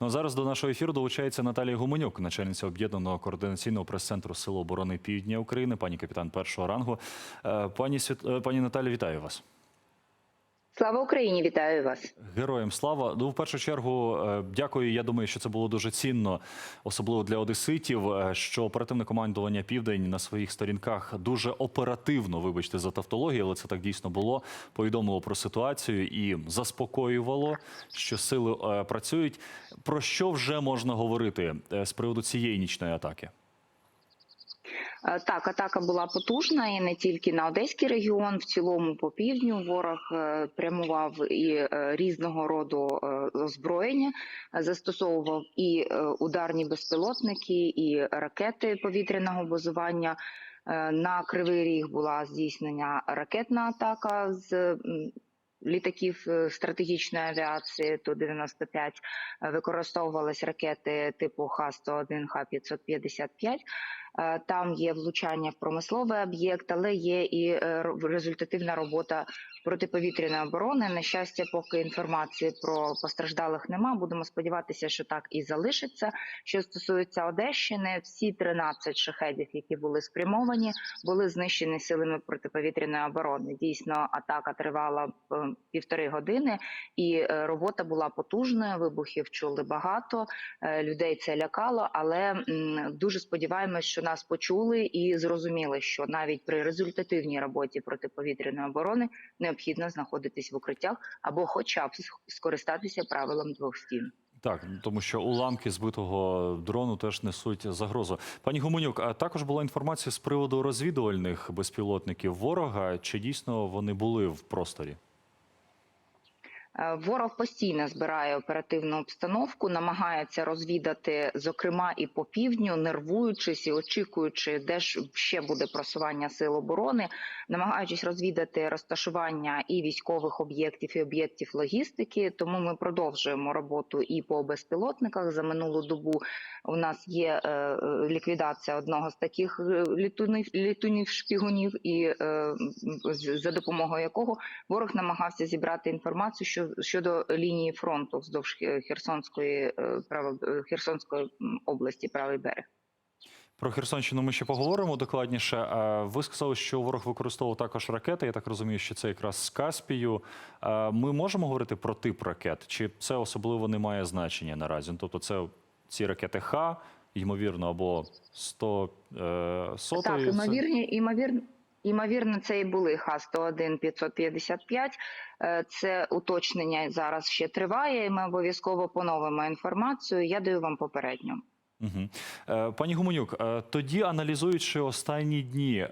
Ну а зараз до нашого ефіру долучається Наталія Гуменюк, начальниця об'єднаного координаційного прес-центру Сил оборони Півдня України, пані капітан першого рангу. Е, Пані Світ... е, пані Наталі, вітаю вас. Слава Україні, вітаю вас. Героям слава. Ну, в першу чергу, е, дякую. Я думаю, що це було дуже цінно, особливо для одеситів. е, Що оперативне командування Південь на своїх сторінках дуже оперативно, вибачте за тавтологію, але це так дійсно було. Повідомило про ситуацію і заспокоювало, що сили е, працюють. Про що вже можна говорити з приводу цієї нічної атаки? Е, Так, атака була потужна і не тільки на Одеський регіон, в цілому по півдню ворог е, прямував і е, різного роду озброєння, застосовував і ударні безпілотники, і ракети повітряного базування. На Кривий Ріг була здійснена ракетна атака з літаків е, стратегічної авіації Ту-95. Е, Використовувались ракети типу Х-101, Х-555. Е, Там є влучання в промисловий об'єкт, але є і результативна робота протиповітряної оборони. На щастя, поки інформації про постраждалих нема. Будемо сподіватися, що так і залишиться. Що стосується Одещини, всі 13 шахедів, які були спрямовані, були знищені силами протиповітряної оборони. Дійсно, атака тривала е, півтори години, і е, робота була потужною. Вибухів чули багато. Е, Людей це лякало, але дуже сподіваємось, що нас почули і зрозуміли, що навіть при результативній роботі протиповітряної оборони необхідно знаходитись в укриттях або, хоча б ск- скористатися правилом двох стін. Так, тому що уламки збитого дрону теж несуть загрозу. Пані Гуменюк, а також була інформація з приводу розвідувальних безпілотників ворога. Чи дійсно вони були в просторі? Е, Ворог постійно збирає оперативну обстановку, намагається розвідати, зокрема і по півдню, нервуючись і очікуючи, де ж ще буде просування сил оборони, намагаючись розвідати розташування і військових об'єктів, і об'єктів логістики. Тому ми продовжуємо роботу і по безпілотниках. За минулу добу у нас є е, е, ліквідація одного з таких літунів, літунів шпігунів, і за допомогою якого ворог намагався зібрати інформацію що, щодо лінії фронту вздовж Херсонської е, право, е, Херсонської області, правий берег. Про Херсонщину ми ще поговоримо докладніше. Ви сказали, що ворог використовував також ракети. Я так розумію, що це якраз з Каспію. Ми можемо говорити про тип ракет, чи це особливо не має значення наразі? Ну, Тобто, це ці ракети Х, ймовірно, або 100 е, сотої. Так, це- імовірні, Імовірно, це і були Х-101 555. Е, Це уточнення зараз ще триває. і Ми обов'язково поновимо інформацію. Я даю вам попередню. Угу. Пані Гуменюк, е, тоді аналізуючи останні дні,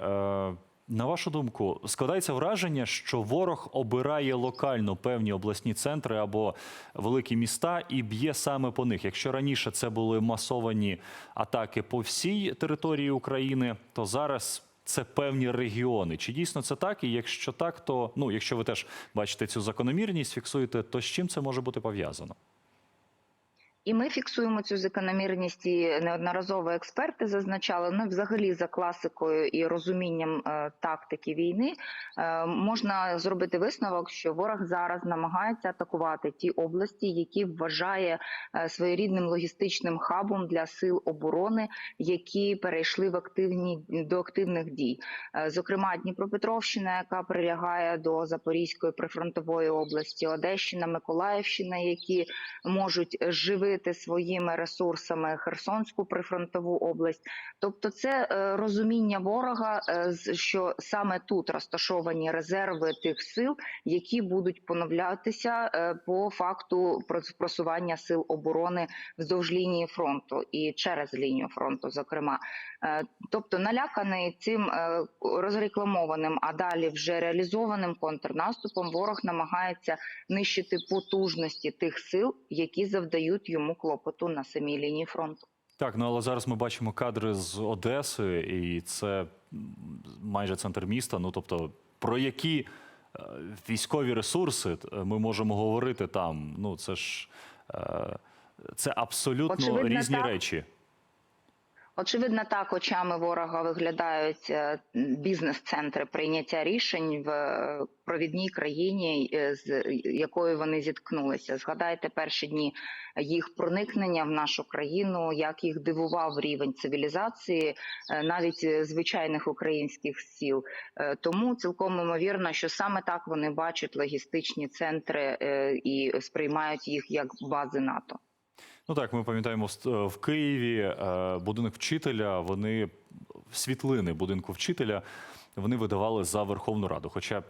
на вашу думку, складається враження, що ворог обирає локально певні обласні центри або великі міста і б'є саме по них. Якщо раніше це були масовані атаки по всій території України, то зараз. Це певні регіони. Чи дійсно це так? І якщо так, то ну, якщо ви теж бачите цю закономірність, фіксуєте, то з чим це може бути пов'язано? І ми фіксуємо цю закономірність. І неодноразово експерти зазначали. Ну, взагалі, за класикою і розумінням е, тактики війни е, можна зробити висновок, що ворог зараз намагається атакувати ті області, які вважає е, своєрідним логістичним хабом для сил оборони, які перейшли в активні до активних дій. Е, Зокрема, Дніпропетровщина, яка прилягає до Запорізької прифронтової області, Одещина, Миколаївщина, які можуть живити своїми ресурсами Херсонську прифронтову область. Тобто, це е, розуміння ворога, е, що саме тут розташовані резерви тих сил, які будуть поновлятися е, по факту просування сил оборони вздовж лінії фронту і через лінію фронту, зокрема. Тобто наляканий цим розрекламованим, а далі вже реалізованим контрнаступом, ворог намагається нищити потужності тих сил, які завдають йому клопоту на самій лінії фронту. Так, ну але зараз ми бачимо кадри з Одеси, і це майже центр міста. Ну тобто, про які е, військові ресурси е, ми можемо говорити там? Ну це ж е, це абсолютно Очевидно, різні так. речі. Очевидно, так очами ворога виглядають е, бізнес-центри прийняття рішень в е, провідній країні, е, з якою вони зіткнулися. Згадайте перші дні їх проникнення в нашу країну, як їх дивував рівень цивілізації, навіть звичайних українських сіл. Тому цілком ймовірно, що саме так вони бачать логістичні центри і сприймають їх як бази НАТО. Ну так, ми пам'ятаємо в ст- в Києві е, будинок вчителя. Вони світлини будинку вчителя вони видавали за Верховну Раду. Хоча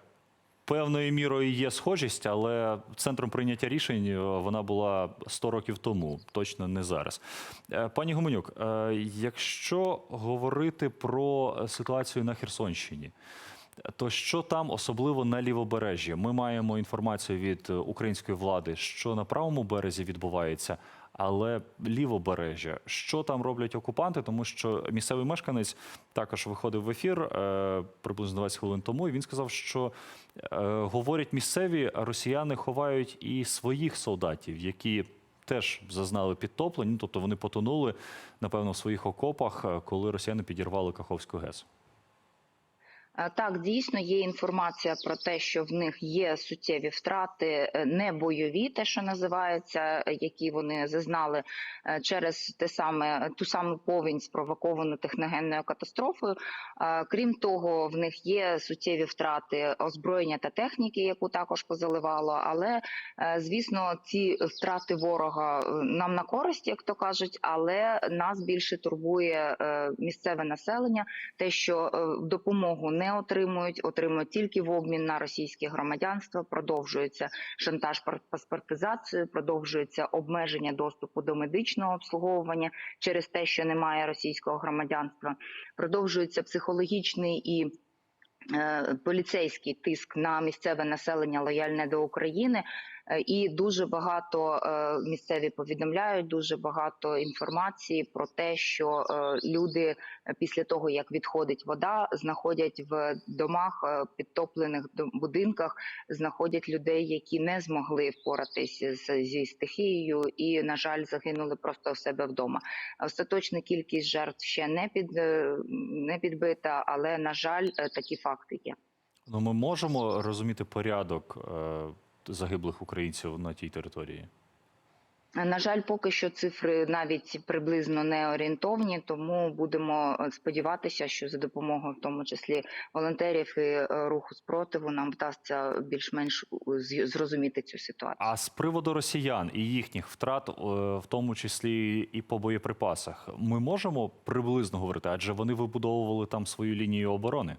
певною мірою є схожість, але центром прийняття рішень е, вона була 100 років тому, точно не зараз. Е, Пані Гуменюк, е, якщо говорити про ситуацію на Херсонщині. То що там, особливо на лівобережжі? Ми маємо інформацію від е, української влади, що на правому березі відбувається, але лівобережжя, що там роблять окупанти, тому що місцевий мешканець також виходив в ефір е, приблизно 20 хвилин тому, і він сказав, що е, говорять місцеві, росіяни ховають і своїх солдатів, які теж зазнали підтоплень, ну, тобто вони потонули, напевно, в своїх окопах, е, коли росіяни підірвали Каховську ГЕС. Е, Так, дійсно є інформація про те, що в них є суттєві втрати, е, не бойові, те, що називається, е, які вони зазнали через те саме ту саму повінь, спровоковану техногенною катастрофою. Крім того, в них є суттєві втрати озброєння та техніки, яку також позаливало. Але звісно, ці втрати ворога нам на користь, як то кажуть, але нас більше турбує місцеве населення, те, що допомогу не отримують, отримують тільки в обмін на російське громадянство. Продовжується шантаж паспортизацією, продовжується обмеження доступу до медичного обслуговування через те, що немає російського громадянства. Продовжується психологічний і е, поліцейський тиск на місцеве населення лояльне до України. Е, І дуже багато е, місцеві повідомляють, дуже багато інформації про те, що е, люди після того, як відходить вода, знаходять в домах, підтоплених будинках, знаходять людей, які не змогли впоратись з, зі стихією, і на жаль, загинули просто у себе вдома. Остаточна кількість жертв ще не під не підбита, але на жаль, такі факти є. Ну, ми можемо розуміти порядок загиблих українців на тій території. На жаль, поки що цифри навіть приблизно не орієнтовні, тому будемо е, сподіватися, що за допомогою, в тому числі волонтерів і е, руху спротиву, нам вдасться більш-менш з- зрозуміти цю ситуацію. А з приводу росіян і їхніх втрат, е, в тому числі і по боєприпасах, ми можемо приблизно говорити, адже вони вибудовували там свою лінію оборони.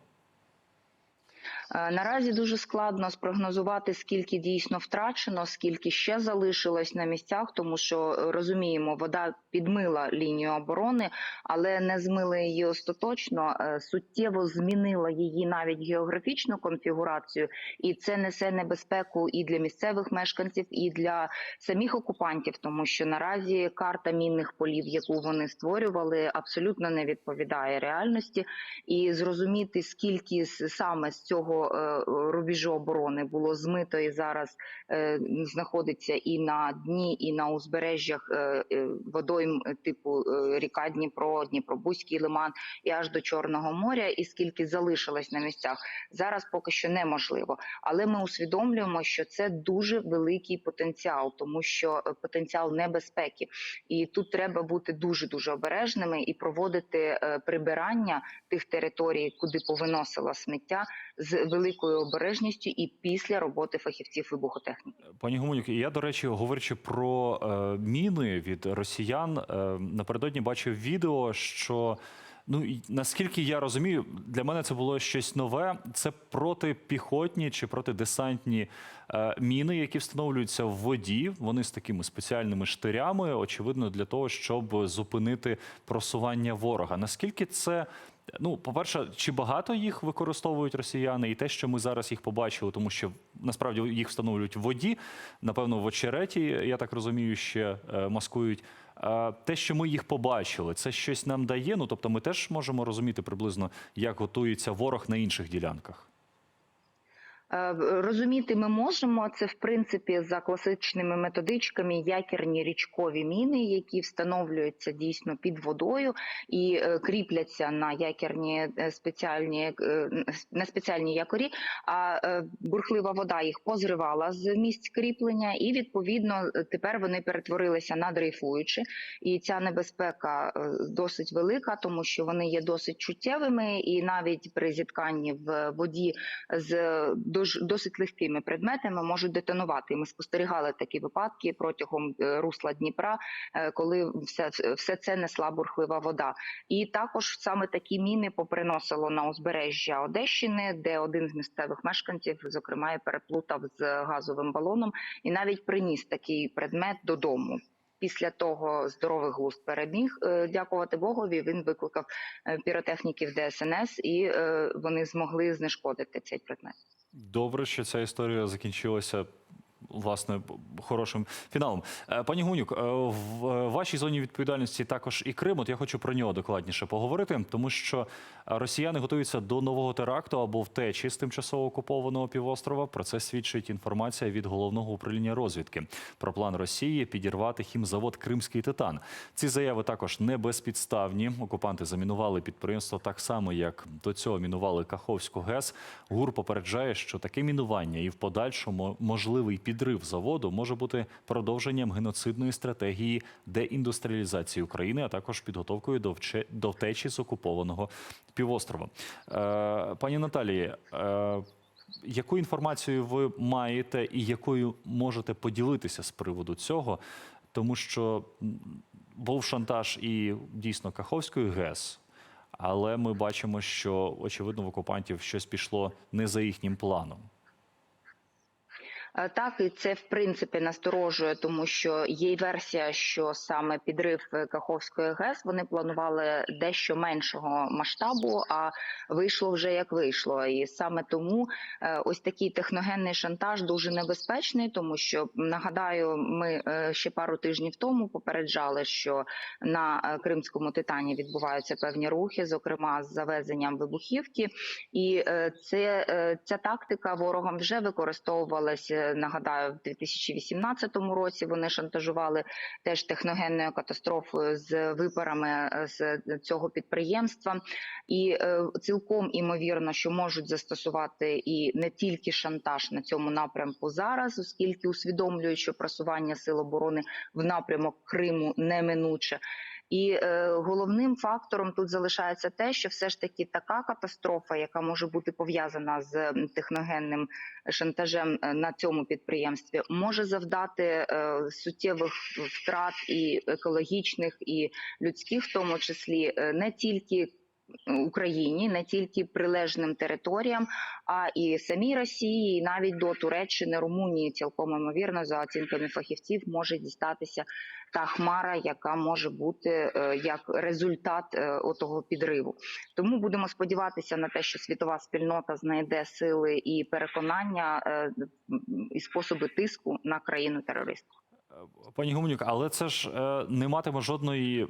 Е, Наразі дуже складно спрогнозувати, скільки дійсно втрачено, скільки ще залишилось на місцях, тому що е, розуміємо, вода підмила лінію оборони, але не змила її остаточно. е, Суттєво змінила її навіть географічну конфігурацію, і це несе небезпеку і для місцевих мешканців, і для самих окупантів, тому що наразі карта мінних полів, яку вони створювали, абсолютно не відповідає реальності і зрозуміти, скільки саме з цього е, рубежу оборони було змито і зараз е, знаходиться і на дні, і на узбережжях е, водойм типу ріка Дніпро, Дніпробузький лиман і аж до Чорного моря, і скільки залишилось на місцях, зараз поки що неможливо. Але ми усвідомлюємо, що це дуже великий потенціал, тому що потенціал небезпеки, і тут треба бути дуже дуже обережними і проводити прибирання тих територій, куди повиносила сміття, з великою обережністю і після роботи фахівців вибухотехніки. Пані Гуменюк, я, до речі, говорячи про е, міни від росіян, е, напередодні бачив відео, що. Ну наскільки я розумію, для мене це було щось нове. Це протипіхотні чи протидесантні е, міни, які встановлюються в воді. Вони з такими спеціальними штирями, очевидно, для того, щоб зупинити просування ворога. Наскільки це Ну, по-перше, чи багато їх використовують росіяни, і те, що ми зараз їх побачили, тому що насправді їх встановлюють в воді, напевно, в очереті, я так розумію, ще е, маскують. Те, що ми їх побачили, це щось нам дає. Ну тобто, ми теж можемо розуміти приблизно, як готується ворог на інших ділянках. Е, Розуміти ми можемо це в принципі за класичними методичками якірні річкові міни, які встановлюються дійсно під водою і е, кріпляться на якірні е, спеціальні на спеціальні якорі. А бурхлива вода їх позривала з місць кріплення, і відповідно тепер вони перетворилися на дрейфуючі. І ця небезпека досить велика, тому що вони є досить чуттєвими, і навіть при зітканні в воді з досить легкими предметами можуть детонувати. Ми спостерігали такі випадки протягом е, русла Дніпра, е, коли все, все це несла бурхлива вода. І також саме такі міни поприносило на узбережжя Одещини, де один з місцевих мешканців, зокрема, переплутав з газовим балоном і навіть приніс такий предмет додому. Після того здоровий глузд переміг. Е, Дякувати Богові. Він викликав е, піротехніків ДСНС, і е, вони змогли знешкодити цей предмет. Добре, що ця історія закінчилася. Власне, хорошим фіналом. Е, Пані Гунюк, е, в е, вашій зоні відповідальності також і Крим. От я хочу про нього докладніше поговорити, тому що росіяни готуються до нового теракту або втечі з тимчасово окупованого півострова. Про це свідчить інформація від головного управління розвідки про план Росії підірвати хімзавод Кримський титан. Ці заяви також не безпідставні. Окупанти замінували підприємство так само, як до цього мінували Каховську ГЕС. ГУР попереджає, що таке мінування і в подальшому можливий підрив заводу може бути продовженням геноцидної стратегії деіндустріалізації України, а також підготовкою до вче- до втечі з окупованого півострова. Е, пані Наталії. Е, яку інформацію ви маєте і якою можете поділитися з приводу цього? Тому що був шантаж і дійсно Каховської ГЕС, але ми бачимо, що очевидно в окупантів щось пішло не за їхнім планом. Е, Так, і це в принципі насторожує, тому що є версія, що саме підрив е, Каховської ГЕС вони планували дещо меншого масштабу, а вийшло вже як вийшло. І саме тому е, ось такий техногенний шантаж дуже небезпечний, тому що нагадаю, ми ще пару тижнів тому попереджали, що на Кримському титані відбуваються певні рухи, зокрема з завезенням вибухівки. І це ця тактика ворогом вже використовувалася. Нагадаю, в 2018 році вони шантажували теж техногенною катастрофою з випарами е, з цього підприємства, і е, цілком імовірно, що можуть застосувати і не тільки шантаж на цьому напрямку зараз, оскільки усвідомлюють, що просування сил оборони в напрямок Криму неминуче. І е, головним фактором тут залишається те, що все ж таки така катастрофа, яка може бути пов'язана з техногенним шантажем е, на цьому підприємстві, може завдати е, суттєвих втрат і екологічних, і людських, в тому числі е, не тільки. Україні не тільки прилежним територіям, а і самій Росії, і навіть до Туреччини, Румунії, цілком ймовірно, за оцінками фахівців, може дістатися та хмара, яка може бути е, як результат е, отого підриву. Тому будемо сподіватися на те, що світова спільнота знайде сили і переконання е, і способи тиску на країну терористку. Пані Гуменюк, але це ж е, не матиме жодної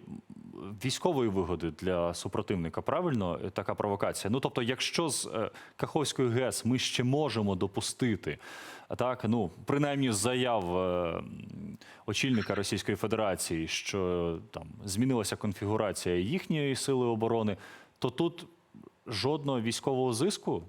військової вигоди для супротивника. Правильно, Е, така провокація. Ну тобто, якщо з е, Каховської ГЕС ми ще можемо допустити, так ну принаймні заяв очільника Російської Федерації, що там змінилася конфігурація їхньої сили оборони, то тут жодного військового зиску.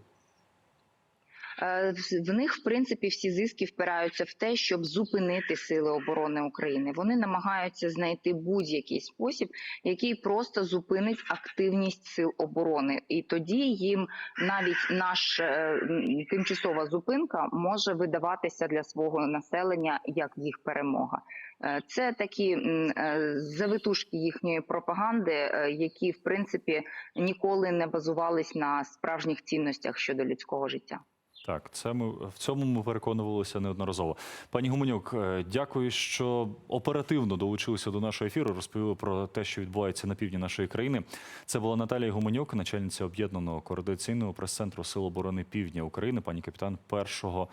Е, в- них, в принципі, всі зиски впираються в те, щоб зупинити сили оборони України. Вони намагаються знайти будь-який спосіб, який просто зупинить активність сил оборони, і тоді їм навіть наш е, тимчасова зупинка може видаватися для свого населення як їх перемога. Е, Це такі завитушки їхньої пропаганди, які в принципі ніколи не базувались на справжніх цінностях щодо людського життя. Так, це ми в цьому ми переконувалися неодноразово. Пані Гуменюк, е, дякую, що оперативно долучилися до нашого ефіру. Розповіли про те, що відбувається на півдні нашої країни. Це була Наталія Гуменюк, начальниця об'єднаного координаційного прес-центру Сил оборони Півдня України, пані капітан першого